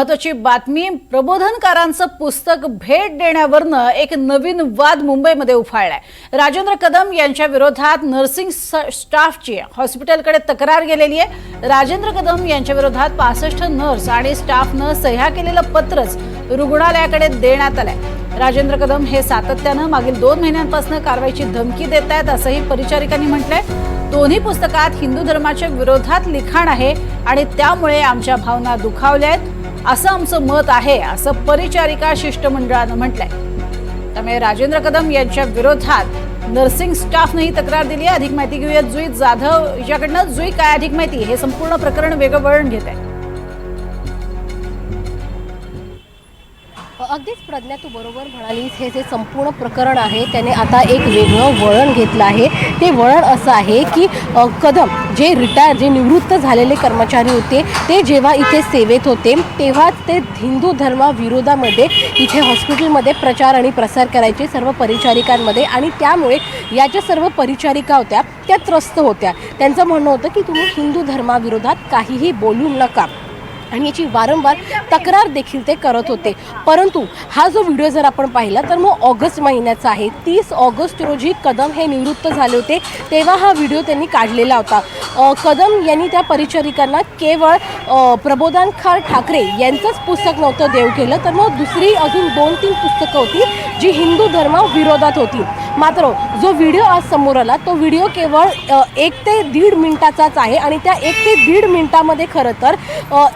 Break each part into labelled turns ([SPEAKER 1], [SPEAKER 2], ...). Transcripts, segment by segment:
[SPEAKER 1] महत्वाची बातमी प्रबोधनकारांचं पुस्तक भेट देण्यावरनं एक नवीन वाद मुंबईमध्ये उफाळलाय. राजेंद्र कदम यांच्या विरोधात नर्सिंग स्टाफची हॉस्पिटलकडे तक्रार गेलेली आहे. राजेंद्र कदम यांच्या विरोधात पासष्ट नर्स आणि स्टाफनं सह्या केलेलं पत्रच रुग्णालयाकडे देण्यात आलंय. राजेंद्र कदम हे सातत्यानं मागील दोन महिन्यांपासून कारवाईची धमकी देत आहेत असंही परिचारिकांनी म्हटलंय. दोन्ही पुस्तकात हिंदू धर्माच्या विरोधात लिखाण आहे आणि त्यामुळे आमच्या भावना दुखावल्या आहेत असं आमचं मत आहे असं परिचारिका शिष्टमंडळानं म्हटलंय. त्यामुळे राजेंद्र कदम यांच्या विरोधात नर्सिंग स्टाफनंही तक्रार दिली आहे. अधिक माहिती घेऊया जुई जाधव. याच्याकडनं जुई काय अधिक माहिती? हे संपूर्ण प्रकरण वेगळं वळण घेत आहे
[SPEAKER 2] अगदीच प्रज्ञा तू बरोबर म्हणालीस. हे जे संपूर्ण प्रकरण आहे त्याने आता एक वेगळं वळण घेतलं आहे. ते वळण असं आहे की कदम जे रिटायर जे निवृत्त झालेले कर्मचारी होते ते जेव्हा इथे सेवेत होते तेव्हाच ते हिंदू धर्माविरोधामध्ये इथे हॉस्पिटलमध्ये प्रचार आणि प्रसार करायचे सर्व परिचारिकांमध्ये आणि त्यामुळे या ज्या सर्व परिचारिका होत्या त्या त्रस्त होत्या. त्यांचं म्हणणं होतं की तुम्ही हिंदू धर्माविरोधात काहीही बोलू नका. आणि याची वारंवार तक्रार देखील ते करत होते. परंतु हा जो व्हिडिओ जर आपण पाहिला तर मग ऑगस्ट महिन्याचा आहे. तीस ऑगस्ट रोजी कदम हे निवृत्त झाले होते. तेव्हा हा व्हिडिओ त्यांनी काढलेला होता. कदम यांनी त्या परिचारिकांना केवळ प्रबोधन खार ठाकरे यांचंच पुस्तक नव्हतं देव केलं तर मग दुसरी अजून दोन तीन पुस्तकं होती जी हिंदू धर्माविरोधात होती. मात्र जो व्हिडिओ आज समोर आला तो व्हिडिओ केवळ एक ते दीड मिनिटाचाच आहे आणि त्या एक ते दीड मिनिटामध्ये खरं तर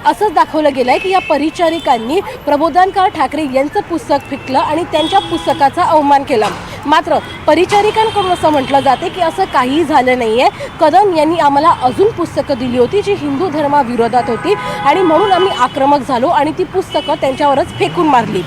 [SPEAKER 2] असं असंच दाखवलं गेलं आहे की या परिचारिकांनी प्रबोधनकार ठाकरे यांचं पुस्तक फिकलं आणि त्यांच्या पुस्तकाचा अवमान केला. मात्र परिचारिकांकडून असं म्हटलं जाते की असं काही झालं नाही आहे कदम यांनी आम्हाला अजून पुस्तकं दिली होती जी हिंदू धर्माविरोधात होती आणि म्हणून आम्ही आक्रमक झालो आणि ती पुस्तकं त्यांच्यावरच फेकून मारली.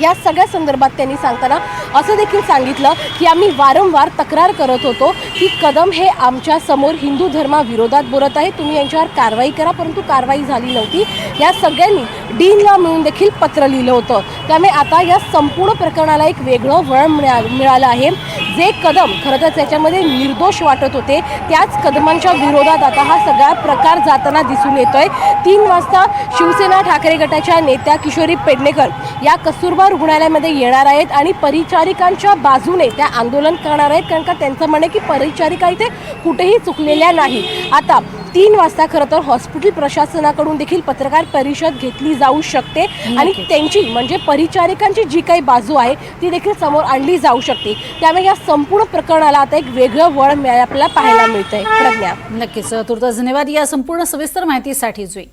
[SPEAKER 2] या सगळ्या संदर्भात त्यांनी सांगताना असं देखील सांगितलं की आम्ही वारंवार तक्रार करत होतो की कदम हे आमच्यासमोर हिंदू धर्माविरोधात बोलत आहे. तुम्ही यांच्यावर कारवाई करा परंतु कारवाई झाली नव्हती. या सगळ्यांनी डीनला मिळून देखील पत्र लिहिलं होतं. त्यामुळे आता या संपूर्ण प्रकरणाला एक वेगळं वळण मिळा मिळालं आहे. जे कदम खरं तर त्याच्यामध्ये निर्दोष वाटत होते. त्याच कदमांच्या विरोधात आता हा सगळा प्रकार जाताना दिसून येतोय. तीन वाजता शिवसेना ठाकरे गटाच्या नेत्या किशोरी पेडणेकर या कस्तुरबा रुग्णालयामध्ये येणार आहेत आणि परिचारिकांच्या बाजूने त्या आंदोलन करणार आहेत. कारण का त्यांचं म्हणणं की परिचारिका इथे कुठेही चुकलेल्या नाही. आता तीन वाजता खरं तर हॉस्पिटल प्रशासनाकडून देखील पत्रकार परिषद घेतली जाऊ शकते. आणि. त्यांची म्हणजे परिचारिकांची जी काही बाजू आहे ती देखील समोर आणली जाऊ शकते. त्यामुळे या संपूर्ण प्रकरणाला आता एक वेगळं वळ मिळालं आपल्याला पाहायला मिळतंय. प्रज्ञा.
[SPEAKER 1] नक्कीच. तुर्तास धन्यवाद या संपूर्ण सविस्तर माहितीसाठी. जुई.